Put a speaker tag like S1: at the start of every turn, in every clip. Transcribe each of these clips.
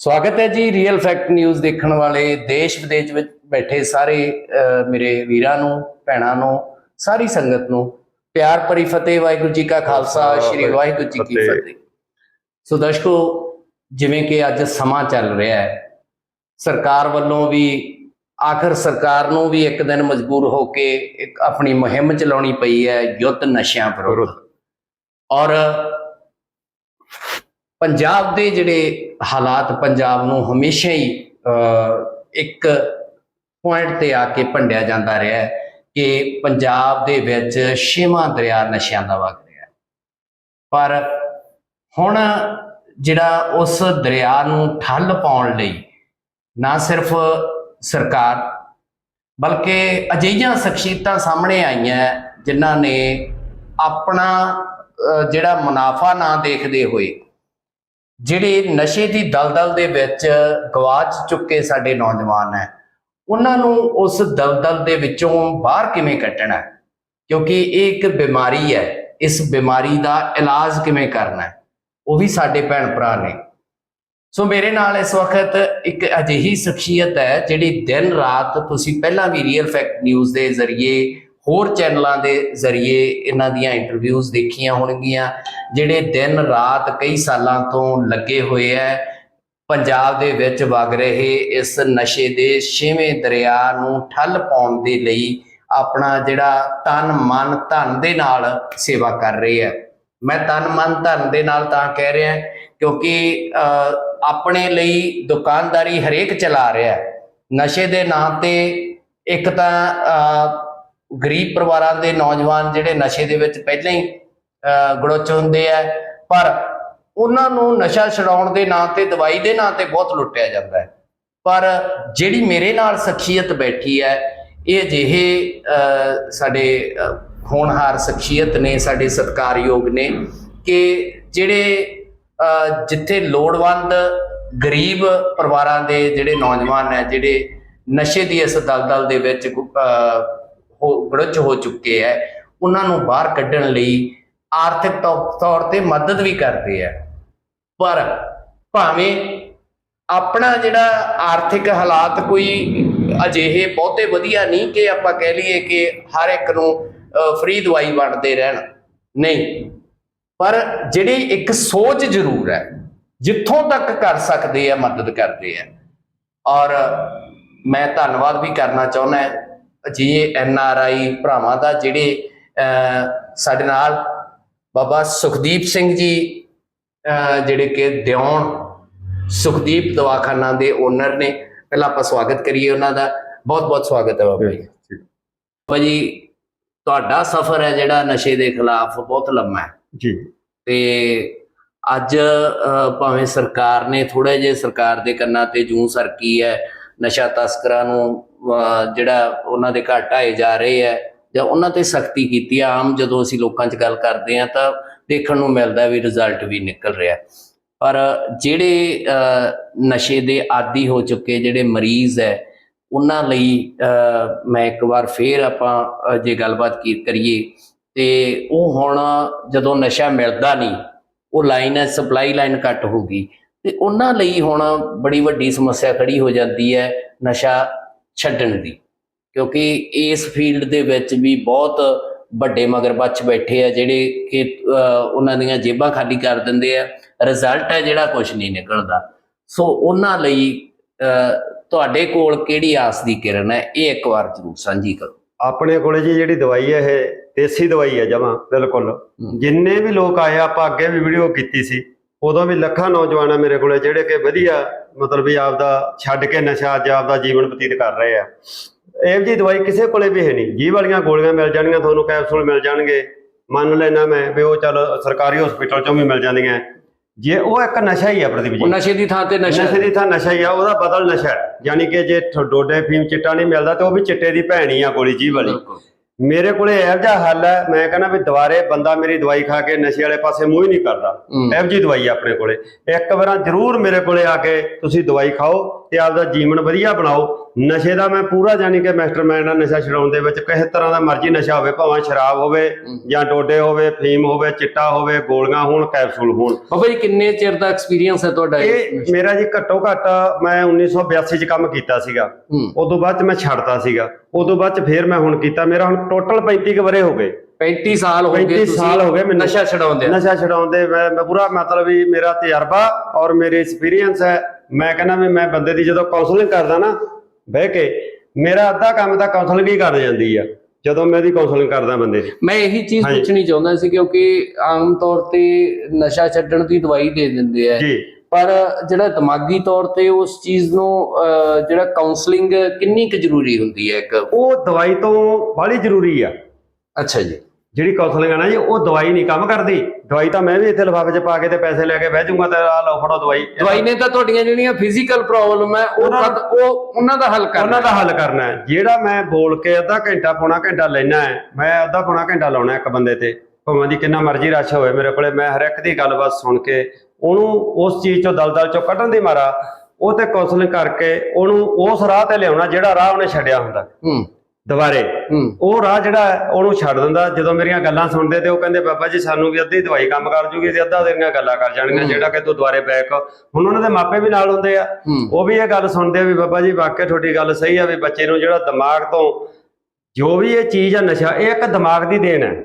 S1: ਸਵਾਗਤ ਹੈ ਜੀ ਰੀਅਲ ਫੈਕਟ ਨਿਊਜ਼ ਦੇਖਣ ਵਾਲੇ ਦੇਸ਼ ਵਿਦੇਸ਼ ਵਿੱਚ ਬੈਠੇ ਸਾਰੇ ਮੇਰੇ ਵੀਰਾਂ ਨੂੰ ਭੈਣਾਂ ਨੂੰ ਸਾਰੀ ਸੰਗਤ ਨੂੰ ਪਿਆਰ ਭਰੀ ਫਤਿਹ ਵਾਹਿਗੁਰੂ ਜੀ ਕਾ ਖਾਲਸਾ ਸ੍ਰੀ ਵਾਹਿਗੁਰੂ ਜੀ ਕੀ
S2: ਫਤਿਹ।
S1: ਸੋ ਦਰਸ਼ਕੋ ਜਿਵੇਂ ਕਿ ਅੱਜ ਸਮਾਂ ਚੱਲ ਰਿਹਾ ਹੈ ਸਰਕਾਰ ਵੱਲੋਂ ਵੀ ਆਖਰ ਸਰਕਾਰ ਨੂੰ ਵੀ ਇੱਕ ਦਿਨ ਮਜਬੂਰ ਹੋ ਕੇ ਇੱਕ ਆਪਣੀ ਮੁਹਿੰਮ ਚਲਾਉਣੀ ਪਈ ਹੈ ਯੁੱਧ ਨਸ਼ਿਆਂ ਵਿਰੁੱਧ। ਔਰ ਪੰਜਾਬ ਦੇ ਜਿਹੜੇ ਹਾਲਾਤ ਪੰਜਾਬ ਨੂੰ ਹਮੇਸ਼ਾ ਹੀ ਇੱਕ ਪੁਆਇੰਟ ਤੇ ਆ ਕੇ ਭੰਡਿਆ ਜਾਂਦਾ ਰਿਹਾ ਹੈ ਕਿ ਪੰਜਾਬ ਦੇ ਵਿੱਚ ਛੇਵਾਂ ਦਰਿਆ ਨਸ਼ਿਆਂ ਦਾ ਵਗ ਰਿਹਾ ਪਰ ਹੁਣ ਜਿਹੜਾ ਉਸ ਦਰਿਆ ਨੂੰ ਠੱਲ ਪਾਉਣ ਲਈ ਨਾ ਸਿਰਫ ਸਰਕਾਰ ਬਲਕਿ ਅਜਿਹੀਆਂ ਸ਼ਖਸੀਅਤਾਂ ਸਾਹਮਣੇ ਆਈਆਂ ਜਿਨ੍ਹਾਂ ਨੇ ਆਪਣਾ ਜਿਹੜਾ ਮੁਨਾਫਾ ਨਾ ਦੇਖਦੇ ਹੋਏ ਜਿਹੜੇ ਨਸ਼ੇ ਦੀ ਦਲਦਲ ਦੇ ਵਿੱਚ ਗਵਾਚ ਚੁੱਕੇ ਸਾਡੇ ਨੌਜਵਾਨ ਹੈ, ਉਹਨਾਂ ਨੂੰ ਉਸ ਦਲਦਲ ਦੇ ਵਿੱਚੋਂ ਬਾਹਰ ਕਿਵੇਂ ਕੱਢਣਾ ਕਿਉਂਕਿ ਇਹ ਇੱਕ ਬਿਮਾਰੀ ਹੈ, ਇਸ ਬਿਮਾਰੀ ਦਾ ਇਲਾਜ ਕਿਵੇਂ ਕਰਨਾ ਉਹ ਵੀ ਸਾਡੇ ਭੈਣ ਭਰਾ ਨੇ। ਸੋ ਮੇਰੇ ਨਾਲ ਇਸ ਵਕਤ ਇੱਕ ਅਜਿਹੀ ਸ਼ਖਸੀਅਤ ਹੈ ਜਿਹੜੀ ਦਿਨ ਰਾਤ ਤੁਸੀਂ ਪਹਿਲਾਂ ਵੀ ਰੀਅਲ ਫੈਕਟ ਨਿਊਜ਼ ਦੇ ਜ਼ਰੀਏ ਹੋਰ ਚੈਨਲਾਂ ਦੇ ਜ਼ਰੀਏ ਇਹਨਾਂ ਦੀਆਂ ਇੰਟਰਵਿਊਜ਼ ਦੇਖੀਆਂ ਹੋਣਗੀਆਂ, ਜਿਹੜੇ ਦਿਨ ਰਾਤ ਕਈ ਸਾਲਾਂ ਤੋਂ ਲੱਗੇ ਹੋਏ ਐ। ਪੰਜਾਬ ਦੇ ਵਿੱਚ ਵਗ ਰਹੇ ਇਸ ਨਸ਼ੇ ਦੇ ਛੇਵੇਂ ਦਰਿਆ ਨੂੰ ਠੱਲ ਪਾਉਣ ਦੇ ਲਈ ਆਪਣਾ ਜਿਹੜਾ ਤਨ ਮਨ ਧਨ ਦੇ ਨਾਲ ਸੇਵਾ ਕਰ ਰਹੇ ਹੈ ਮੈਂ ਤਨ ਮਨ ਧਨ ਦੇ ਨਾਲ ਤਾਂ ਕਹਿ ਰਿਹਾ ਕਿਉਂਕਿ ਆਪਣੇ ਲਈ ਦੁਕਾਨਦਾਰੀ ਹਰੇਕ ਚਲਾ ਰਿਹਾ ਨਸ਼ੇ ਦੇ ਨਾਂ ਤੇ ਇੱਕ ਤਾਂ ਗਰੀਬ ਪਰਿਵਾਰਾਂ ਦੇ ਨੌਜਵਾਨ ਜਿਹੜੇ ਨਸ਼ੇ ਦੇ ਵਿੱਚ ਪਹਿਲਾਂ ਹੀ ਅਹ, ਗੜੋਚ ਹੁੰਦੇ ਆ ਪਰ ਉਹਨਾਂ ਨੂੰ ਨਸ਼ਾ ਛਡਾਉਣ ਦੇ ਨਾਂ ਤੇ ਦਵਾਈ ਦੇ ਨਾਂ ਤੇ ਬਹੁਤ ਲੁੱਟਿਆ ਜਾਂਦਾ ਹੈ। ਪਰ ਜਿਹੜੀ ਮੇਰੇ ਨਾਲ ਸ਼ਖਸੀਅਤ ਬੈਠੀ ਹੈ ਇਹ ਅਜਿਹੇ ਅਹ, ਸਾਡੇ ਹੋਣਹਾਰ ਸ਼ਖਸੀਅਤ ਨੇ ਸਾਡੇ ਸਤਿਕਾਰਯੋਗ ਨੇ ਕਿ ਜਿਹੜੇ ਅਹ, ਜਿੱਥੇ ਲੋੜਵੰਦ ਗਰੀਬ ਪਰਿਵਾਰਾਂ ਦੇ ਜਿਹੜੇ ਨੌਜਵਾਨ ਹੈ ਜਿਹੜੇ ਨਸ਼ੇ ਦੀ ਇਸ ਦਲਦਲ ਦੇ ਵਿੱਚ ਅਹ, ਗੜਚ ਹੋ ਚੁੱਕੇ ਹੈ ਉਹਨਾਂ ਨੂੰ ਬਾਹਰ ਕੱਢਣ ਲਈ ਆਰਥਿਕ ਤੌ- ਤੌਰ ਤੇ ਮਦਦ ਵੀ ਕਰਦੇ ਆ ਪਰ ਭਾਵੇਂ ਆਪਣਾ ਜਿਹੜਾ ਆਰਥਿਕ ਹਾਲਾਤ ਕੋਈ ਅਜਿਹੇ ਬਹੁਤੇ ਵਧੀਆ ਨਹੀਂ ਕਿ ਆਪਾਂ ਕਹਿ ਲਈਏ ਕਿ ਹਰ ਇੱਕ ਨੂੰ ਫ੍ਰੀ ਦਵਾਈ ਵੰਡਦੇ ਰਹਿਣ, ਨਹੀਂ। ਪਰ ਜਿਹੜੀ ਇੱਕ ਸੋਚ ਜ਼ਰੂਰ ਹੈ ਜਿੱਥੋਂ ਤੱਕ ਕਰ ਸਕਦੇ ਆ ਮਦਦ ਕਰਦੇ ਆ ਔਰ ਮੈਂ ਧੰਨਵਾਦ ਵੀ ਕਰਨਾ ਚਾਹੁੰਦਾ ਅਜਿਹੇ ਐਨ ਆਰ ਆਈ ਭਰਾਵਾਂ ਦਾ ਜਿਹੜੇ ਸਾਡੇ ਨਾਲ ਬਾਬਾ ਸੁਖਦੀਪ ਸਿੰਘ ਜੀ ਜਿਹੜੇ ਕਿ ਦਿਉਣ ਸੁਖਦੀਪ ਦਵਾਖਾਨਾ ਦੇ ਓਨਰ ਨੇ ਪਹਿਲਾਂ ਆਪਾਂ ਸਵਾਗਤ ਕਰੀਏ ਉਹਨਾਂ ਦਾ। ਬਹੁਤ ਬਹੁਤ ਸਵਾਗਤ ਹੈ ਬਾਬਾ ਜੀ। ਬਾਬਾ ਜੀ ਤੁਹਾਡਾ ਸਫ਼ਰ ਹੈ ਜਿਹੜਾ ਨਸ਼ੇ ਦੇ ਖਿਲਾਫ ਬਹੁਤ ਲੰਮਾ ਹੈ।
S2: ਜੀ।
S1: ਤੇ ਅੱਜ ਭਾਵੇਂ ਸਰਕਾਰ ਨੇ ਥੋੜਾ ਜਿਹਾ ਸਰਕਾਰ ਦੇ ਕੰਨਾਂ ਤੇ ਜੂੰ ਸਰਕੀ ਹੈ ਨਸ਼ਾ ਤਸਕਰਾਂ ਨੂੰ ਜਿਹੜਾ ਉਹਨਾਂ ਦੇ ਘਰ ਢਾਏ ਜਾ ਰਹੇ ਹੈ ਜਾਂ ਉਹਨਾਂ ਤੇ ਸਖਤੀ ਕੀਤੀ ਹੈ ਆਮ ਜਦੋਂ ਅਸੀਂ ਲੋਕਾਂ 'ਚ ਗੱਲ ਕਰਦੇ ਹਾਂ ਤਾਂ ਦੇਖਣ ਨੂੰ ਮਿਲਦਾ ਵੀ ਰਿਜ਼ਲਟ ਵੀ ਨਿਕਲ ਰਿਹਾ ਪਰ ਜਿਹੜੇ ਅਹ, ਨਸ਼ੇ ਦੇ ਆਦੀ ਹੋ ਚੁੱਕੇ ਜਿਹੜੇ ਮਰੀਜ਼ ਹੈ ਉਹਨਾਂ ਲਈ ਅਹ, ਮੈਂ ਇੱਕ ਵਾਰ ਫੇਰ ਆਪਾਂ ਜੇ ਗੱਲਬਾਤ ਕੀ ਕਰੀਏ ਤੇ ਉਹ ਹੁਣ ਜਦੋਂ ਨਸ਼ਾ ਮਿਲਦਾ ਨਹੀਂ ਉਹ ਲਾਈਨ ਹੈ ਸਪਲਾਈ ਲਾਈਨ ਕੱਟ ਹੋ ਗਈ। ਤੇ ਉਹਨਾਂ ਲਈ ਹੁਣ ਬੜੀ ਵੱਡੀ ਸਮੱਸਿਆ ਖੜੀ ਹੋ ਜਾਂਦੀ ਹੈ ਨਸ਼ਾ ਛੱਡਣ ਦੀ। ਕਿਉਂਕਿ ਇਸ ਫੀਲਡ ਦੇ ਵਿੱਚ ਵੀ ਬਹੁਤ ਵੱਡੇ ਮਗਰਮੱਛ ਬੈਠੇ ਆ ਜਿਹੜੇ ਕਿ ਉਹਨਾਂ ਦੀਆਂ ਜੇਬਾਂ ਖਾਲੀ ਕਰ ਦਿੰਦੇ ਆ। ਰਿਜ਼ਲਟ ਹੈ ਜਿਹੜਾ ਕੁਝ ਨਹੀਂ ਨਿਕਲਦਾ। ਸੋ ਉਹਨਾਂ ਲਈ ਤੁਹਾਡੇ ਕੋਲ ਕਿਹੜੀ ਆਸ ਦੀ ਕਿਰਨ ਹੈ? ਇਹ ਇੱਕ ਵਾਰ ਜ਼ਰੂਰ ਸਾਂਝੀ ਕਰੋ।
S2: ਆਪਣੇ ਕੋਲੇ ਜੀ ਜਿਹੜੀ ਦਵਾਈ ਹੈ ਇਹ ਦੇਸੀ ਦਵਾਈ ਹੈ ਜਮਾ ਬਿਲਕੁਲ। ਜਿੰਨੇ ਵੀ ਲੋਕ ਆਏ ਆਪਾਂ ਅੱਗੇ ਵੀ ਵੀਡੀਓ ਕੀਤੀ ਸੀ। ਉਦੋਂ ਵੀ ਲੱਖਾਂ ਨੌਜਵਾਨ ਆ ਮੇਰੇ ਕੋਲੇ ਜਿਹੜੇ ਕਿ ਵਧੀਆ ਮਤਲਬ ਵੀ ਆਪਦਾ ਛੱਡ ਕੇ ਨਸ਼ਾ ਅੱਜ ਆਪਦਾ ਜੀਵਨ ਬਤੀਤ ਕਰ ਰਹੇ ਆ। ਇਹ ਜੀ ਦਵਾਈ ਕਿਸੇ ਕੋਲੇ ਵੀ ਹੈ ਨਹੀਂ। ਜੀ ਵਾਲੀਆਂ ਗੋਲੀਆਂ ਮਿਲ ਜਾਣਗੀਆਂ ਤੁਹਾਨੂੰ ਕੈਪਸੂਲ ਮਿਲ ਜਾਣਗੇ। ਮੰਨ ਲੈਣਾ ਮੈਂ ਵੀ ਉਹ ਚੱਲ ਸਰਕਾਰੀ ਹਸਪੀਟਲ ਚੋਂ ਵੀ ਮਿਲ ਜਾਂਦੀਆਂ। ਜੇ ਉਹ ਇੱਕ ਨਸ਼ਾ ਹੀ ਆ ਪ੍ਰਦੀਪ ਜੀ।
S1: ਉਹ ਨਸ਼ੇ ਦੀ ਥਾਂ ਤੇ ਨਸ਼ਾ
S2: ਨਸ਼ੇ ਦੀ ਥਾਂ ਨਸ਼ਾ ਹੀ ਆ ਉਹਦਾ ਬਦਲ ਨਸ਼ਾ ਯਾਨੀ ਕਿ ਜੇ ਡੋਡੇ ਫੀਮ ਚਿੱਟਾ ਨਹੀਂ ਮਿਲਦਾ ਤੇ ਉਹ ਵੀ ਚਿੱਟੇ ਦੀ ਭੈਣ ਆ ਗੋਲੀ ਜੀ ਵਾਲੀ। ਮੇਰੇ ਕੋਲੇ ਇਹੋ ਜਿਹਾ ਹੱਲ ਹੈ ਮੈਂ ਕਹਿੰਦਾ ਵੀ ਦੁਬਾਰੇ ਬੰਦਾ ਮੇਰੀ ਦਵਾਈ ਖਾ ਕੇ ਨਸ਼ੇ ਵਾਲੇ ਪਾਸੇ ਮੂੰਹ ਹੀ ਨਹੀਂ ਕਰਦਾ। ਇਹੋ ਜੀ ਦਵਾਈ ਆਪਣੇ ਕੋਲੇ। ਇੱਕ ਵਾਰਾਂ ਜ਼ਰੂਰ ਮੇਰੇ ਕੋਲੇ ਆ ਕੇ ਤੁਸੀਂ ਦਵਾਈ ਖਾਓ ਤੇ ਆਪਦਾ ਜੀਵਨ ਵਧੀਆ ਬਣਾਓ। ਨਸ਼ੇ ਦਾ ਮੈਂ ਪੂਰਾ ਜਾਨੀ ਕਿ ਮਾਸਟਰਮਾਈਂਡ ਆ ਨਸ਼ਾ ਛਡਾਉਣ ਦੇ ਵਿੱਚ ਕਿਸੇ ਤਰ੍ਹਾਂ ਦਾ ਮਰਜ਼ੀ ਨਸ਼ਾ ਹੋਵੇ ਭਾਵੇਂ ਸ਼ਰਾਬ ਹੋਵੇ ਜਾਂ ਡੋਡੇ ਹੋਵੇ ਫੀਮ ਹੋਵੇ ਚਿੱਟਾ ਹੋਵੇ ਗੋਲੀਆਂ ਹੋਣ ਕੈਪਸੂਲ ਹੋਣ।
S1: ਬਾਬਾ ਜੀ ਕਿੰਨੇ ਚਿਰ ਦਾ ਐਕਸਪੀਰੀਅੰਸ ਹੈ ਤੁਹਾਡਾ
S2: ਇਹ ਮੇਰਾ ਜੀ ਘੱਟੋ ਘੱਟ ਮੈਂ 1982 ਚ ਕੰਮ ਕੀਤਾ ਸੀਗਾ।
S1: ਹੂੰ।
S2: ਉਦੋਂ ਬਾਅਦ ਚ ਮੈਂ ਛੱਡਤਾ ਸੀਗਾ। ਉਦੋਂ ਬਾਅਦ ਚ ਫੇਰ ਮੈਂ ਹੁਣ ਕੀਤਾ ਮੇਰਾ ਹੁਣ ਟੋਟਲ 35 ਕੁ ਵਰੇ ਹੋ ਗਏ।
S1: 35 ਸਾਲ ਹੋ ਗਏ
S2: 35
S1: ਤੁਸੀਂ
S2: ਸਾਲ ਹੋ ਗਏ ਮੈਨੂੰ।
S1: ਨਸ਼ਾ ਛਡਾਉਂਦੇ
S2: ਨਸ਼ਾ ਛਡਾਉਣ ਦੇ ਮੈਂ ਮੈਂ ਪੂਰਾ ਮਤਲਬ ਵੀ ਮੇਰਾ ਤਜਰਬਾ ਔਰ ਮੇਰੇ ਐਕਸਪੀਰੀਅੰਸ ਹੈ। ਮੈਂ ਕਹਿੰਦਾ ਵੀ ਮੈਂ ਬੰਦੇ ਦੀ ਜਦੋਂ ਕਾਉਂਸਲਿੰਗ ਕਰਦਾ ਨਾ ਬਹਿ ਕੇ ਮੇਰਾ ਅੱਧਾ ਕੰਮ ਤਾਂ ਕਾਉਂਸਲਿੰਗ ਹੀ ਕਰ ਜਾਂਦੀ ਆ ਜਦੋਂ ਮੈਂ ਇਹਦੀ ਕਾਉਂਸਲਿੰਗ ਕਰਦਾ ਬੰਦੇ ਦੀ।
S1: ਮੈਂ ਇਹੀ ਚੀਜ਼। ਪੁੱਛਣੀ ਚਾਹੁੰਦਾ ਸੀ ਕਿਉਂਕਿ ਆਮ ਤੌਰ ਤੇ ਨਸ਼ਾ ਛੱਡਣ ਦੀ ਦਵਾਈ ਦੇ ਦਿੰਦੇ ਆ।
S2: ਜੀ।
S1: ਪਰ ਜਿਹੜਾ ਦਿਮਾਗੀ ਤੌਰ ਤੇ ਉਸ ਚੀਜ਼ ਨੂੰ ਜਿਹੜਾ ਕਾਉਂਸਲਿੰਗ ਕਿੰਨੀ ਕੁ ਜ਼ਰੂਰੀ ਹੁੰਦੀ ਹੈ ਇੱਕ?
S2: ਉਹ ਦਵਾਈ ਤੋਂ ਬਾਹਲੀ ਜ਼ਰੂਰੀ ਆ।
S1: ਅੱਛਾ ਜੀ।
S2: ਜਿਹੜੀ ਕਾਉਂਸਲਿੰਗ ਆ ਨਾ ਜੀ ਉਹ ਦਵਾਈ ਨਹੀਂ ਕੰਮ ਕਰਦੀ। ਦਵਾਈ ਤਾਂ ਮੈਂ ਵੀ ਇੱਥੇ ਲਿਫਾਫੇ 'ਚ ਪਾ ਕੇ ਤੇ ਪੈਸੇ ਲੈ ਕੇ ਬਹਿ ਜਾਊਂਗਾ ਤੇ ਆ ਲਓ ਫੜੋ ਦਵਾਈ।
S1: ਦਵਾਈ ਨੇ ਤਾਂ ਤੁਹਾਡੀਆਂ ਜਿਹੜੀਆਂ ਫਿਜ਼ੀਕਲ ਪ੍ਰੋਬਲਮ ਹੈ ਉਹ ਉਹ ਉਹਨਾਂ ਦਾ ਹੱਲ ਕਰਨਾ
S2: ਉਹਨਾਂ ਦਾ ਹੱਲ ਕਰਨਾ ਹੈ। ਜਿਹੜਾ ਮੈਂ ਬੋਲ ਕੇ ਅੱਧਾ ਘੰਟਾ ਪੌਣਾ ਘੰਟਾ ਲੈਣਾ ਹੈ ਮੈਂ ਅੱਧਾ ਪੌਣਾ ਘੰਟਾ ਲਾਉਣਾ ਇੱਕ ਬੰਦੇ ਤੇ। ਭਾਵੇਂ ਦੀ ਕਿੰਨਾ ਮਰਜ਼ੀ ਰਸ਼ ਹੋਵੇ ਮੇਰੇ ਕੋਲੇ ਮੈਂ ਹਰ ਇੱਕ ਦੀ ਗੱਲਬਾਤ ਸੁਣ ਕੇ ਉਹਨੂੰ ਉਸ ਚੀਜ਼ ਚੋਂ ਦਲਦਲ ਚੋਂ ਕੱਢਣ ਦੀ ਮਾਰਾ ਉਹ ਤੇ ਕਾਉਂਸਲਿੰਗ ਕਰਕੇ ਉਹਨੂੰ ਉਸ ਰਾਹ ਤੇ ਲਿਆਉਣਾ ਜਿਹੜਾ ਰਾਹ ਉਹਨੇ ਛੱਡਿਆ ਹੁੰਦਾ।
S1: ਹੂੰ।
S2: ਦੁਬਾਰੇ। ਉਹ ਰਾਹ ਜਿਹੜਾ ਉਹਨੂੰ ਛੱਡ ਦਿੰਦਾ। ਜਦੋਂ ਮੇਰੀਆਂ ਗੱਲਾਂ ਸੁਣਦੇ ਤੇ ਉਹ ਕਹਿੰਦੇ ਬਾਬਾ ਜੀ ਸਾਨੂੰ ਵੀ ਅੱਧੀ ਦਵਾਈ ਕੰਮ ਕਰ ਜੂਗੀ ਤੇ ਅੱਧਾ ਤੇਰੀਆਂ ਗੱਲਾਂ ਕਰ ਜਾਣਗੀਆਂ ਜਿਹੜਾ ਕਿ ਤੂੰ ਦੁਬਾਰੇ ਬੈਕ ਹੁਣ ਉਹਨਾਂ ਦੇ ਮਾਪੇ ਵੀ ਨਾਲ ਹੁੰਦੇ ਆ। ਉਹ ਵੀ ਇਹ ਗੱਲ ਸੁਣਦੇ ਆ ਵੀ ਬਾਬਾ ਜੀ ਵਾਕਿਆ ਤੁਹਾਡੀ ਗੱਲ ਸਹੀ ਆ ਵੀ ਬੱਚੇ ਨੂੰ ਜਿਹੜਾ ਦਿਮਾਗ ਤੋਂ ਜੋ ਵੀ ਇਹ ਚੀਜ਼ ਆ ਨਸ਼ਾ ਇਹ ਇੱਕ ਦਿਮਾਗ ਦੀ ਦੇਣ ਹੈ।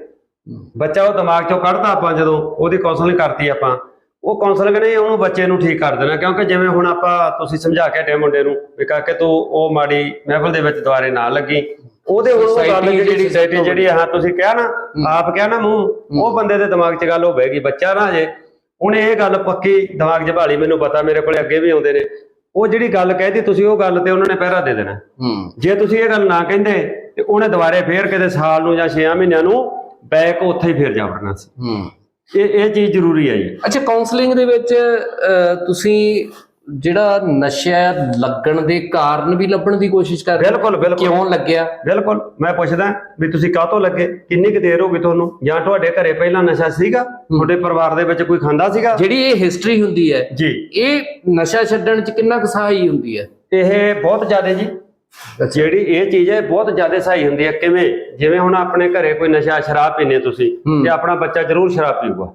S2: ਬੱਚਾ ਉਹ ਦਿਮਾਗ ਚੋਂ ਕੱਢਦਾ ਆਪਾਂ ਜਦੋਂ ਉਹਦੀ ਕਾਉਂਸਲਿੰਗ ਕਰਤੀ ਆਪਾਂ। ਉਹ ਕਾਉਂਸਲਿੰਗ ਨੇ ਉਹਨੂੰ ਬੱਚੇ ਨੂੰ ਠੀਕ ਕਰ ਦੇਣਾ ਕਿਉਂਕਿ ਜਿਵੇਂ ਹੁਣ ਆਪਾਂ ਤੁਸੀਂ ਸਮਝਾ ਕੇ ਹਟੇ ਮੁੰਡੇ ਨੂੰ ਵੀ ਕਾਕੇ ਤੂੰ ਉਹ ਮਾੜੀ ਮਹਿਫਲ ਦੇ ਵਿੱਚ ਦੁਆਰੇ ਨਾ ਲੱਗੀ। ਉਹਦੇ ਹੁਣ ਉਹ ਗੱਲ ਜਿਹੜੀ ਸੋਸਾਇਟੀ ਜਿਹੜੀ ਹਾਂ ਤੁਸੀਂ ਕਿਹਾ ਨਾ ਆਪ ਕਿਹਾ ਨਾ ਮੂੰਹ ਉਹ ਬੰਦੇ ਦੇ ਦਿਮਾਗ 'ਚ ਗੱਲ ਹੋਵੇਗੀ ਬੱਚਾ ਨਾ ਜੇ। ਉਹਨੇ ਇਹ ਗੱਲ ਪੱਕੀ ਦਿਮਾਗ 'ਚ ਭਾਲੀ ਮੈਨੂੰ ਪਤਾ ਮੇਰੇ ਕੋਲੇ ਅੱਗੇ ਵੀ ਆਉਂਦੇ ਨੇ। ਉਹ ਜਿਹੜੀ ਗੱਲ ਕਹਿਦੀ ਤੁਸੀਂ ਉਹ ਗੱਲ ਤੇ ਉਹਨਾਂ ਨੇ ਪਹਿਰਾ ਦੇ ਦੇਣਾ।
S1: ਹੂੰ।
S2: ਜੇ ਤੁਸੀਂ ਇਹ ਗੱਲ ਨਾ ਕਹਿੰਦੇ ਤੇ ਉਹਨੇ ਦੁਬਾਰੇ ਫੇਰ ਕਿਤੇ ਸਾਲ ਨੂੰ ਜਾਂ 6 ਮਹੀਨਿਆਂ ਨੂੰ ਬੈਕ ਉੱਥੇ ਹੀ ਫੇਰ ਜਾ ਵੜਨਾ ਸੀ।
S1: ਹੂੰ।
S2: ਇਹ ਇਹ ਚੀਜ਼ ਜ਼ਰੂਰੀ ਹੈ ਜੀ।
S1: ਅੱਛਾ ਕਾਉਂਸਲਿੰਗ ਦੇ ਵਿੱਚ ਤੁਸੀਂ ਜਿਹੜਾ ਨਸ਼ਾ ਲੱਗਣ ਦੇ ਕਾਰਨ ਵੀ ਲੱਭਣ ਦੀ ਕੋਸ਼ਿਸ਼ ਕਰ ਰਹੇ?
S2: ਬਿਲਕੁਲ ਬਿਲਕੁਲ।
S1: ਕਿਉਂ ਲੱਗਿਆ?
S2: ਬਿਲਕੁਲ। ਮੈਂ ਪੁੱਛਦਾ ਵੀ ਤੁਸੀਂ ਕਾਹਤੋਂ ਲੱਗੇ? ਕਿੰਨੀ ਕੁ ਦੇਰ ਹੋ ਗਈ ਤੁਹਾਨੂੰ? ਜਾਂ ਤੁਹਾਡੇ ਘਰੇ ਪਹਿਲਾਂ ਨਸ਼ਾ ਸੀਗਾ? ਤੁਹਾਡੇ ਪਰਿਵਾਰ ਦੇ ਵਿੱਚ ਕੋਈ ਖਾਂਦਾ ਸੀਗਾ?
S1: ਜਿਹੜੀ ਇਹ ਹਿਸਟਰੀ ਹੁੰਦੀ ਹੈ
S2: ਜੀ।
S1: ਇਹ ਨਸ਼ਾ ਛੱਡਣ ਚ ਕਿੰਨਾ ਕੁ ਸਹਾਈ ਹੁੰਦੀ ਹੈ?
S2: ਇਹ ਬਹੁਤ ਜ਼ਿਆਦਾ ਜੀ। ਜਿਹੜੀ ਇਹ ਚੀਜ਼ ਹੈ ਬਹੁਤ ਜ਼ਿਆਦਾ ਸਹੀ ਹੁੰਦੀ ਹੈ। ਕਿਵੇਂ? ਜਿਵੇਂ ਹੁਣ ਆਪਣੇ ਘਰੇ ਕੋਈ ਨਸ਼ਾ ਸ਼ਰਾਬ ਪੀਨੇ ਤੁਸੀਂ। ਤੇ ਆਪਣਾ ਬੱਚਾ ਜ਼ਰੂਰ ਸ਼ਰਾਬ ਪੀਊਗਾ।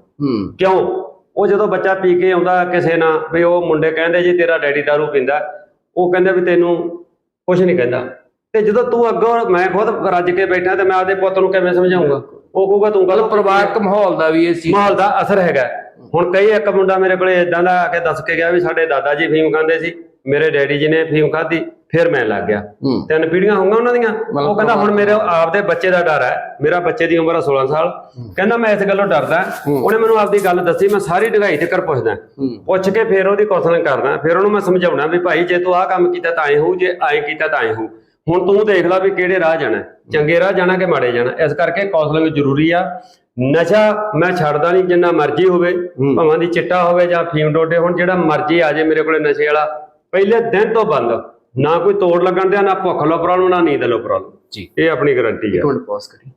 S2: ਕਿਉਂ? ਉਹ ਜਦੋਂ ਬੱਚਾ ਪੀ ਕੇ ਆਉਂਦਾ ਕਿਸੇ ਨਾਲ ਵੀ ਉਹ ਮੁੰਡੇ ਕਹਿੰਦੇ ਜੀ ਤੇਰਾ ਡੈਡੀ ਦਾਰੂ ਪੀਂਦਾ। ਉਹ ਕਹਿੰਦੇ ਵੀ ਤੈਨੂੰ ਕੁਝ ਨਹੀਂ ਕਹਿੰਦਾ। ਤੇ ਜਦੋਂ ਤੂੰ ਅੱਗੋਂ ਮੈਂ ਖੁਦ ਰੱਜ ਕੇ ਬੈਠਾ ਤੇ ਮੈਂ ਆਪਦੇ ਪੁੱਤ ਨੂੰ ਕਿਵੇਂ ਸਮਝਾਉਂਗਾ? ਉਹ ਕਹੂਗਾ ਤੂੰ ਗਲਤ
S1: ਪਰਿਵਾਰਕ ਮਾਹੌਲ ਦਾ ਵੀ ਇਸ ਚੀਜ਼
S2: ਮਾਹੌਲ ਦਾ ਅਸਰ ਹੈਗਾ। ਹੁਣ ਕਈ ਇੱਕ ਮੁੰਡਾ ਮੇਰੇ ਕੋਲੇ ਇਦਾਂ ਦਾ ਆ ਕੇ ਦੱਸ ਕੇ ਗਿਆ ਵੀ ਸਾਡੇ ਦਾਦਾ ਜੀ ਫੀਮ ਖਾਂਦੇ ਸੀ ਮੇਰੇ ਡੈਡੀ ਜੀ ਨੇ ਫੀਮ ਖਾਧੀ। ਫਿਰ ਮੈਂ ਲੱਗ ਗਿਆ।
S1: ਹੂੰ।
S2: ਤਿੰਨ ਪੀੜ੍ਹੀਆਂ ਹੋਊਗਾ ਉਹਨਾਂ ਦੀਆਂ। ਉਹ ਕਹਿੰਦਾ ਹੁਣ ਮੇਰੇ ਆਪਦੇ ਬੱਚੇ ਦਾ ਡਰ ਹੈ। ਮੇਰਾ ਬੱਚੇ ਦੀ ਉਮਰ ਹੈ 16 ਸਾਲ। ਕਹਿੰਦਾ ਮੈਂ ਇਸ ਗੱਲੋਂ ਡਰਦਾ ਉਹਨੇ ਮੈਨੂੰ ਆਪਦੀ ਗੱਲ ਦੱਸੀ। ਮੈਂ ਸਾਰੀ ਢਗਾਈ ਤੇ ਕਰ ਪੁੱਛਦਾ ਪੁੱਛ ਕੇ ਫਿਰ ਉਹਦੀ ਕੌਂਸਲਿੰਗ ਕਰਦਾ ਫਿਰ ਉਹਨੂੰ ਮੈਂ ਸਮਝਾਉਣਾ ਵੀ ਭਾਈ ਜੇ ਤੂੰ ਆਹ ਕੰਮ ਕੀਤਾ ਤਾਂ ਐ ਹੋਊ ਜੇ ਐ ਕੀਤਾ ਤਾਂ ਐ ਹੋਊ। ਹੁਣ ਤੂੰ ਦੇਖ ਲੈ ਵੀ ਕਿਹੜੇ ਰਾਹ ਜਾਣਾ ਹੈ। ਚੰਗੇ ਰਾਹ ਜਾਣਾ ਕਿ ਮਾੜੇ ਜਾਣਾ? ਇਸ ਕਰਕੇ ਕੌਂਸਲਿੰਗ ਜ਼ਰੂਰੀ ਆ। ਨਸ਼ਾ ਮੈਂ ਛੱਡਦਾ ਨਹੀਂ ਜਿੰਨਾ ਮਰਜ਼ੀ ਹੋਵੇ। ਭਾਵੇਂ ਦੀ ਚਿੱਟਾ ਹੋਵੇ ਜਾਂ ਫੀਮ ਡੋਡੇ ਹੁਣ ਜਿਹੜਾ ਮਰਜ਼ੀ ਆ ਜੇ ਮੇਰੇ ਕੋਲੇ ਨਸ਼ੇ ਵਾਲਾ। ਪਹਿਲੇ ਦਿਨ ਤੋਂ ਬੰਦ। ਨਾ ਕੋਈ ਤੋੜ ਲੱਗਣ ਦਿਆ ਨਾ ਭੁੱਖ ਲੋ ਪ੍ਰੋਬਲਮ ਨਾ ਨੀਂਦ ਲੋ ਪ੍ਰੋਬਲਮ
S1: ਜੀ।
S2: ਇਹ ਆਪਣੀ ਗਾਰੰਟੀ ਹੈ
S1: ਇੱਕ ਮਿੰਟ ਪੌਜ਼ ਕਰੀ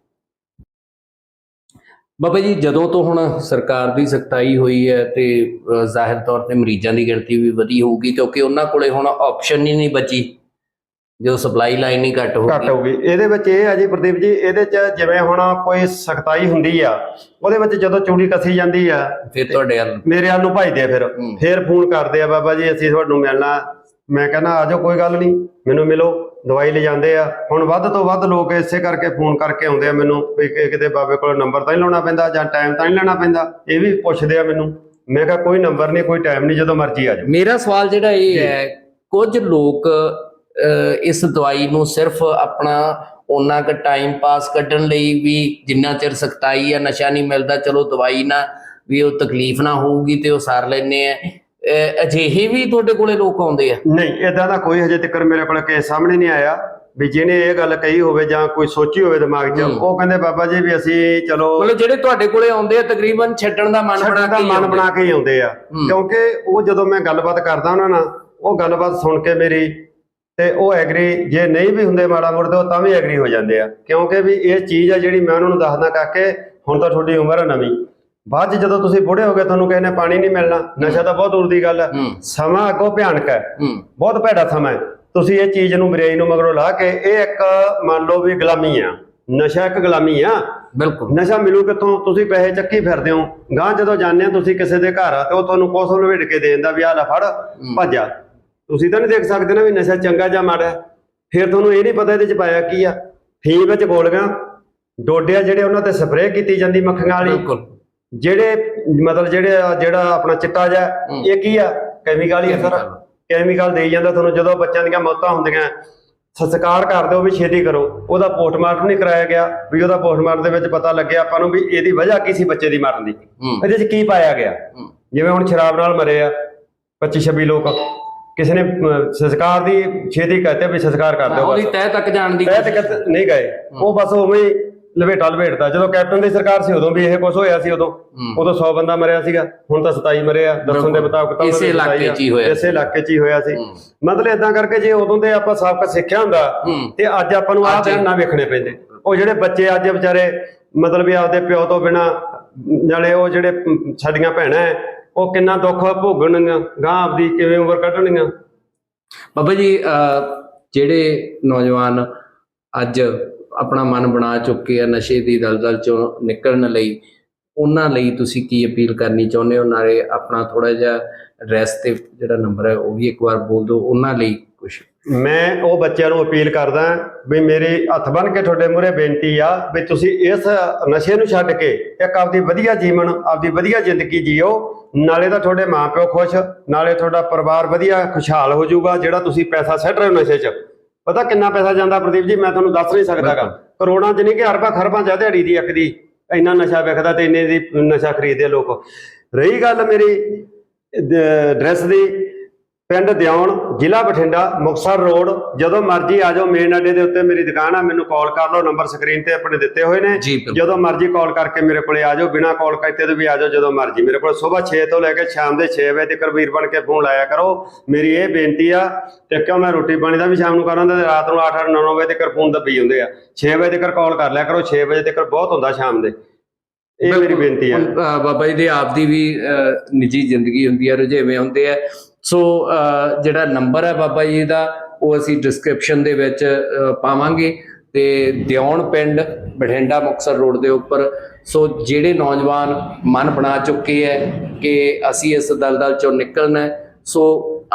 S1: ਬਾਬਾ ਜੀ ਜਦੋਂ ਤੋਂ ਹੁਣ ਸਰਕਾਰ ਦੀ ਸਖਤਾਈ ਹੋਈ ਹੈ ਤੇ ਜ਼ਾਹਿਰ ਤੌਰ ਤੇ ਮਰੀਜ਼ਾਂ ਦੀ ਗਿਣਤੀ ਵੀ ਵਧੀ ਹੋਊਗੀ ਕਿਉਂਕਿ ਉਹਨਾਂ ਕੋਲੇ ਹੁਣ ਆਪਸ਼ਨ ਹੀ ਨਹੀਂ ਬਚੀ ਜਦੋਂ ਸਪਲਾਈ ਲਾਈਨ ਹੀ ਘੱਟ ਹੋ
S2: ਘੱਟ
S1: ਗਈ।
S2: ਹੋਊਗੀ ਇਹਦੇ ਵਿੱਚ ਇਹ ਆ ਜੀ ਪ੍ਰਦੀਪ ਜੀ ਇਹਦੇ ਚ ਜਿਵੇਂ ਹੁਣ ਕੋਈ ਸਖਤਾਈ ਹੁੰਦੀ ਆ ਉਹਦੇ ਵਿੱਚ ਜਦੋਂ ਚੂੜੀ ਕੱਸੀ ਜਾਂਦੀ ਆ
S1: ਫਿਰ ਤੁਹਾਡੇ ਵੱਲ।
S2: ਮੇਰੇ ਵੱਲ ਨੂੰ ਭਜਦੇ ਆ ਫਿਰ।
S1: ਹੂੰ।
S2: ਫਿਰ ਫੋਨ ਕਰਦੇ ਆ ਬਾਬਾ ਜੀ ਅਸੀਂ ਤੁਹਾਨੂੰ ਮਿਲਣਾ। ਮੈਂ ਕਹਿੰਦਾ ਆ ਜਾਓ ਕੋਈ ਗੱਲ ਨਹੀਂ। ਮੈਨੂੰ ਮਿਲੋ ਦਵਾਈ ਲੈ ਜਾਂਦੇ ਆ। ਹੁਣ ਵੱਧ ਤੋਂ ਵੱਧ ਲੋਕ ਇਸੇ ਕਰਕੇ ਫੋਨ ਕਰਕੇ ਆਉਂਦੇ ਆ ਮੈਨੂੰ ਵੀ ਕਿਤੇ ਬਾਬੇ ਕੋਲ ਨੰਬਰ ਤਾਂ ਨਹੀਂ ਲਾਉਣਾ ਪੈਂਦਾ ਜਾਂ ਟਾਈਮ ਤਾਂ ਨਹੀਂ ਲੈਣਾ ਪੈਂਦਾ। ਇਹ ਵੀ ਪੁੱਛਦੇ ਆ ਮੈਨੂੰ। ਮੈਂ ਕਿਹਾ ਕੋਈ ਨੰਬਰ ਨਹੀਂ ਕੋਈ ਟਾਈਮ ਨਹੀਂ ਜਦੋਂ ਮਰਜ਼ੀ ਆ ਜਾਓ।
S1: ਮੇਰਾ ਸਵਾਲ ਜਿਹੜਾ ਇਹ ਹੈ ਕੁਝ ਲੋਕ ਇਸ ਦਵਾਈ ਨੂੰ ਸਿਰਫ ਆਪਣਾ ਉਹਨਾਂ ਕ ਟਾਈਮ ਪਾਸ ਕੱਢਣ ਲਈ ਵੀ ਜਿੰਨਾ ਚਿਰ ਸਖਤਾਈ ਆ ਨਸ਼ਾ ਨਹੀਂ ਮਿਲਦਾ ਚਲੋ ਦਵਾਈ ਨਾ ਵੀ ਉਹ ਤਕਲੀਫ ਨਾ ਹੋਊਗੀ ਤੇ ਉਹ ਸਾਰ ਲੈਣੇ ਆ। ਅਜਿਹੇ ਵੀ ਤੁਹਾਡੇ ਕੋਲੇ ਲੋਕ ਆਉਂਦੇ ਆ?
S2: ਨਹੀਂ ਇਦਾਂ ਦਾ ਕੋਈ ਹਜੇ ਤੱਕ ਮੇਰੇ ਕੋਲ ਕੇਸ ਸਾਹਮਣੇ ਨਹੀਂ ਆਇਆ ਵੀ ਜਿਹਨੇ ਇਹ ਗੱਲ ਕਹੀ ਹੋਵੇ ਜਾਂ ਕੋਈ ਸੋਚੀ ਹੋਵੇ ਦਿਮਾਗ 'ਚ। ਉਹ ਕਹਿੰਦੇ ਬਾਬਾ ਜੀ ਵੀ ਅਸੀਂ ਚਲੋ
S1: ਮਤਲਬ ਜਿਹੜੇ ਤੁਹਾਡੇ ਕੋਲੇ ਆਉਂਦੇ ਆ ਤਕਰੀਬਨ ਛੱਡਣ ਦਾ ਮਨ ਬਣਾ ਕੇ
S2: ਮਨ ਬਣਾ ਕੇ ਆਉਂਦੇ ਆ। ਕਿਉਂਕਿ ਉਹ ਜਦੋਂ ਮੈਂ ਗੱਲਬਾਤ ਕਰਦਾ ਉਹਨਾਂ ਨਾਲ ਉਹ ਗੱਲਬਾਤ ਸੁਣ ਕੇ ਮੇਰੀ ਤੇ ਉਹ ਐਗਰੀ ਜੇ ਨਹੀਂ ਵੀ ਹੁੰਦੇ ਮਾੜਾ ਮੋੜ ਤੇ ਉਹ ਤਾਂ ਵੀ ਐਗਰੀ ਹੋ ਜਾਂਦੇ ਆ। ਕਿਉਂਕਿ ਵੀ ਇਹ ਚੀਜ਼ ਆ ਜਿਹੜੀ ਮੈਂ ਉਹਨਾਂ ਨੂੰ ਦੱਸਦਾ ਕਾਕੇ ਹੁਣ ਤਾਂ ਤੁਹਾਡੀ ਉਮਰ ਹੈ ਨਵੀਂ। ਬਾਅਦ 'ਚ ਜਦੋਂ ਤੁਸੀਂ ਬੁੜੇ ਹੋ ਗਏ ਤੁਹਾਨੂੰ ਕਿਸੇ ਨੇ ਪਾਣੀ ਨਹੀਂ ਮਿਲਣਾ। ਨਸ਼ਾ ਤਾਂ ਬਹੁਤ ਦੂਰ ਦੀ ਗੱਲ ਹੈ।
S1: ਹੂੰ।
S2: ਸਮਾਂ ਅੱਗੋਂ ਭਿਆਨਕ ਹੈ।
S1: ਹੂੰ।
S2: ਬਹੁਤ ਭੈੜਾ ਸਮਾਂ ਹੈ। ਤੁਸੀਂ ਇਹ ਚੀਜ਼ ਨੂੰ ਬੁਰਾਈ ਨੂੰ ਮਗਰੋਂ ਲਾ ਕੇ ਇਹ ਇੱਕ ਮੰਨ ਲਓ ਵੀ ਗੁਲਾਮੀ ਆ। ਨਸ਼ਾ ਇੱਕ ਗੁਲਾਮੀ ਆ।
S1: ਬਿਲਕੁਲ।
S2: ਨਸ਼ਾ ਮਿਲੂ ਕਿੱਥੋਂ? ਤੁਸੀਂ ਪੈਸੇ ਚੱਕੀ ਫਿਰਦੇ ਹੋ। ਗਾਂ ਜਦੋਂ ਜਾਂਦੇ ਆ ਤੁਸੀਂ ਕਿਸੇ ਦੇ ਘਰ ਆ ਤੇ ਉਹ ਤੁਹਾਨੂੰ ਕੋਸੋਂ ਲਵੇਟ ਕੇ ਦੇ ਦਿੰਦਾ ਵੀ ਆ ਲੈ ਫੜ ਭੱਜਾ। ਤੁਸੀਂ ਤਾਂ ਨਹੀਂ ਦੇਖ ਸਕਦੇ ਨਾ ਵੀ ਨਸ਼ਾ ਚੰਗਾ ਜਾਂ ਮਾੜਾ ਹੈ। ਫਿਰ ਤੁਹਾਨੂੰ ਇਹ ਨਹੀਂ ਪਤਾ ਇਹਦੇ ਚ ਪਾਇਆ ਕੀ ਆ। ਫੀਮ ਵਿੱਚ ਗੋਲੀਆਂ ਡੋਡਿਆ ਜਿਹੜੇ ਉਹਨਾਂ ਤੇ ਸਪਰੇਅ ਕੀਤੀ ਜਾਂਦੀ ਮੱਖੀਆਂ ਵਾਲੀ।
S1: ਬਿਲਕੁਲ।
S2: ਜਿਹੜੇ ਮਤਲਬ ਜਿਹੜੇ ਜਿਹੜਾ ਆਪਣਾ ਚਿੱਟਾ
S1: ਹੂੰ।
S2: ਇਹ ਕੀ ਆ? ਕੈਮੀਕਲ ਹੀ ਆ ਸਰ। ਕੈਮੀਕਲ। ਦੇਈ ਜਾਂਦਾ ਤੁਹਾਨੂੰ ਜਦੋਂ ਬੱਚਿਆਂ ਦੀਆਂ ਮੌਤਾਂ ਹੁੰਦੀਆਂ ਸੰਸਕਾਰ ਕਰ ਦਿਓ ਵੀ ਛੇਤੀ ਕਰੋ। ਉਹਦਾ ਪੋਸਟਮਾਰਟਮ ਨਹੀਂ ਕਰਾਇਆ ਗਿਆ ਵੀ ਉਹਦਾ ਪੋਸਟਮਾਰਟਮ ਦੇ ਵਿੱਚ ਪਤਾ ਲੱਗਿਆ ਆਪਾਂ ਨੂੰ ਵੀ ਇਹਦੀ ਵਜ੍ਹਾ ਕੀ ਸੀ ਬੱਚੇ ਦੀ ਮਰਨ ਦੀ। ਇਹਦੇ 'ਚ ਕੀ ਪਾਇਆ ਗਿਆ। ਜਿਵੇਂ ਹੁਣ ਸ਼ਰਾਬ ਨਾਲ ਮਰੇ ਆ 25 26 ਲੋਕ। ਕਿਸੇ ਨੇ ਸੰਸਕਾਰ ਦੀ ਛੇਤੀ ਕਹਤੇ ਵੀ ਸੰਸਕਾਰ ਕਰ ਦਿਓ
S1: ਉਹਦੀ ਤਹਿ ਤੱਕ ਜਾਣ ਦੀ
S2: ਤਹਿ ਤੱਕ ਨਹੀਂ ਗਏ। ਉਹ ਬਸ ਉਵੇਂ ਲਵੇਟਾ ਲਵੇਟਦਾ। ਜਦੋਂ ਕੈਪਟਨ ਦੀ ਸਰਕਾਰ ਸੀ ਉਦੋਂ ਵੀ ਇਹ ਕੁਝ ਹੋਇਆ ਸੀ ਉਦੋਂ। ਉਦੋਂ 100 ਬੰਦਾ ਮਰਿਆ ਸੀਗਾ। ਹੁਣ ਤਾਂ 27 ਮਰੇ ਆ ਦੱਸਣ ਦੇ। ਮੁਤਾਬਕ ਤਾਂ
S1: ਇਸੇ ਇਲਾਕੇ
S2: 27 ਆ।
S1: 'ਚ ਹੀ ਹੋਇਆ
S2: ਇਸੇ ਇਲਾਕੇ 'ਚ ਹੀ ਹੋਇਆ ਸੀ। ਮਤਲਬ ਇਦਾਂ ਕਰਕੇ ਜੇ ਉਦੋਂ ਦੇ ਆਪਾਂ ਸਬਕ ਸਿੱਖਿਆ ਹੁੰਦਾ ਤੇ ਅੱਜ ਆਪਾਂ ਨੂੰ ਆਹ ਦਿਨ ਨਾ ਵੇਖਣੇ ਪੈਂਦੇ। ਉਹ ਜਿਹੜੇ ਬੱਚੇ ਅੱਜ ਵਿਚਾਰੇ ਮਤਲਬ ਵੀ ਆਪਦੇ ਪਿਓ ਤੋਂ ਬਿਨਾ ਨਾਲੇ ਉਹ ਜਿਹੜੇ ਸਾਡੀਆਂ ਭੈਣਾਂ ਉਹ ਕਿੰਨਾ ਦੁੱਖ ਭੋਗਣਗੀਆਂ ਗਾਂ ਆਪਦੀ ਕਿਵੇਂ ਉਮਰ ਕੱਢਣਗੀਆਂ।
S1: ਬਾਬਾ ਜੀ ਜਿਹੜੇ ਨੌਜਵਾਨ ਅੱਜ ਆਪਣਾ ਮਨ ਬਣਾ ਚੁੱਕੇ ਆ ਨਸ਼ੇ ਦੀ ਦਲਦਲ ਚੋਂ ਨਿਕਲਣ ਲਈ, ਉਹਨਾਂ ਲਈ ਤੁਸੀਂ ਕੀ ਅਪੀਲ ਕਰਨੀ ਚਾਹੁੰਦੇ ਹੋ? ਨਾਲੇ ਆਪਣਾ ਥੋੜਾ ਜਿਹਾ ਐਡਰੈਸ ਤੇ ਜਿਹੜਾ ਨੰਬਰ ਹੈ, ਉਹ ਵੀ ਇੱਕ ਵਾਰ ਬੋਲ ਦਿਓ, ਉਹਨਾਂ ਲਈ ਕੁਝ
S2: ਮੈਂ ਉਹ ਬੱਚਿਆਂ ਨੂੰ ਅਪੀਲ ਕਰਦਾ ਵੀ ਮੇਰੀ ਹੱਥ ਬੰਨ ਕੇ ਤੁਹਾਡੇ ਮੂਹਰੇ ਬੇਨਤੀ ਆ ਵੀ ਤੁਸੀਂ ਇਸ ਨਸ਼ੇ ਨੂੰ ਛੱਡ ਕੇ ਇੱਕ ਆਪਦੀ ਵਧੀਆ ਜੀਵਨ, ਆਪਦੀ ਵਧੀਆ ਜ਼ਿੰਦਗੀ ਜੀਓ। ਨਾਲੇ ਤਾਂ ਤੁਹਾਡੇ ਮਾਪਿਓ ਖੁਸ਼, ਨਾਲੇ ਤੁਹਾਡਾ ਪਰਿਵਾਰ ਵਧੀਆ, ਖੁਸ਼ਹਾਲ ਹੋ ਜਾਊਗਾ, ਜਿਹੜਾ ਤੁਸੀਂ ਪੈਸਾ ਸੱਟ ਰਹੇ ਹੋ ਨਸ਼ੇ 'ਚ। ਪਤਾ ਕਿੰਨਾ ਪੈਸਾ ਜਾਂਦਾ ਪ੍ਰਦੀਪ ਜੀ ਮੈਂ ਤੁਹਾਨੂੰ ਦੱਸ ਨਹੀਂ ਸਕਦਾਗਾ ਕਰੋੜਾਂ 'ਚ ਨਹੀਂ ਕਿ ਅਰਬਾਂ ਖਰਬਾਂ 'ਚ ਦਿਹਾੜੀ ਦੀ ਇੱਕ ਦੀ ਇੰਨਾ ਨਸ਼ਾ ਵਿਕਦਾ ਤੇ ਇੰਨੇ ਦੀ ਨਸ਼ਾ ਖਰੀਦਦੇ ਲੋਕ। ਰਹੀ ਗੱਲ ਮੇਰੀ ਐਡਰੈਸ ਦੀ ਪਿੰਡ ਦਿਉਣ ਜ਼ਿਲ੍ਹਾ ਬਠਿੰਡਾ ਮੁਕਤਸਰ ਰੋਡ ਜਦੋਂ ਮਰਜ਼ੀ ਆ ਜਾਓ ਮੇਨ ਅੱਡੇ ਦੇ ਉੱਤੇ ਮੇਰੀ ਦੁਕਾਨ ਆ ਮੈਨੂੰ ਕਾਲ ਕਰ ਲਓ ਨੰਬਰ ਸਕਰੀਨ ਤੇ ਆਪਣੇ ਦਿੱਤੇ ਹੋਏ ਨੇ। ਜਦੋਂ ਮਰਜ਼ੀ ਕਾਲ ਕਰਕੇ ਮੇਰੇ ਕੋਲੇ ਆ ਜਾਓ ਬਿਨਾ ਕਾਲ ਕੀਤੇ ਤੋਂ ਵੀ ਆ ਜਾਓ ਜਦੋਂ ਮਰਜ਼ੀ। ਮੇਰੇ ਕੋਲ ਸਵੇਰ 6 ਤੋਂ ਲੈ ਕੇ ਸ਼ਾਮ ਦੇ 6 ਵਜੇ ਤੱਕ ਵੀਰ ਬਣ ਕੇ ਫੋਨ ਲਾਇਆ ਕਰੋ। ਮੇਰੀ ਇਹ ਬੇਨਤੀ ਆ ਤੇ ਕਿਉਂ ਮੈਂ ਰੋਟੀ ਪਾਣੀ ਦਾ ਵੀ ਸ਼ਾਮ ਨੂੰ ਕਰਾਂਦਾ ਤੇ ਰਾਤ ਨੂੰ 8 8 9 9 ਵਜੇ ਤੱਕ ਫੋਨ ਦੱਬੀ ਹੁੰਦੇ ਆ। 6 ਵਜੇ ਤੱਕ ਕਾਲ ਕਰ ਲਿਆ ਕਰੋ 6 ਵਜੇ ਤੱਕ ਬਹੁਤ ਹੁੰਦਾ ਸ਼ਾਮ ਦੇ। ਇਹ ਮੇਰੀ ਬੇਨਤੀ
S1: ਅਹ, ਬਾਬਾ ਜੀ ਦੀ ਆਪ ਦੀ ਵੀ ਨਿੱਜੀ ਜ਼ਿੰਦਗੀ ਹੁੰਦੀ ਹੈ ਰੁਝੇਵੇਂ ਹੁੰਦੇ ਆ। ਸੋ ਜਿਹੜਾ ਨੰਬਰ ਹੈ ਬਾਬਾ ਜੀ ਦਾ, ਉਹ ਅਸੀਂ ਡਿਸਕ੍ਰਿਪਸ਼ਨ ਦੇ ਵਿੱਚ ਪਾਵਾਂਗੇ ਤੇ ਦਿਉਣ ਪਿੰਡ ਬਠਿੰਡਾ ਮੁਕਤਸਰ ਰੋਡ ਦੇ ਉੱਪਰ। ਸੋ ਜਿਹੜੇ ਨੌਜਵਾਨ ਮਨ ਬਣਾ ਚੁੱਕੇ ਹੈ ਕਿ ਅਸੀਂ ਇਸ ਦਲਦਲ ਚੋਂ ਨਿਕਲਣਾ ਸੋ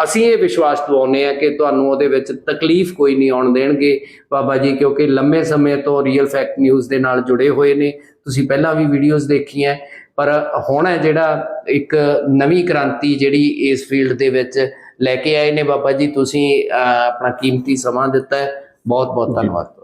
S1: ਅਸੀਂ ਇਹ ਵਿਸ਼ਵਾਸ ਦਿਵਾਉਂਦੇ ਆ ਕਿ ਤੁਹਾਨੂੰ ਉਹਦੇ ਵਿੱਚ ਤਕਲੀਫ ਕੋਈ ਨਹੀਂ ਆਉਣ ਦੇਣਗੇ ਬਾਬਾ ਜੀ, ਕਿਉਂਕਿ ਲੰਮੇ ਸਮੇਂ ਤੋਂ ਰੀਅਲ ਫੈਕਟ ਨਿਊਜ਼ ਦੇ ਨਾਲ ਜੁੜੇ ਹੋਏ ਨੇ। ਤੁਸੀਂ ਪਹਿਲਾਂ ਵੀ ਵੀਡੀਓਜ਼ ਦੇਖੀਆਂ ਪਰ ਹੁਣ ਹੈ ਜਿਹੜਾ ਇੱਕ ਨਵੀਂ ਕ੍ਰਾਂਤੀ ਜਿਹੜੀ ਇਸ ਫੀਲਡ ਦੇ ਵਿੱਚ ਲੈ ਕੇ ਆਏ ਨੇ ਬਾਬਾ ਜੀ ਤੁਸੀਂ ਆਪਣਾ ਕੀਮਤੀ ਸਮਾਂ ਦਿੱਤਾ ਹੈ। ਬਹੁਤ ਬਹੁਤ ਧੰਨਵਾਦ।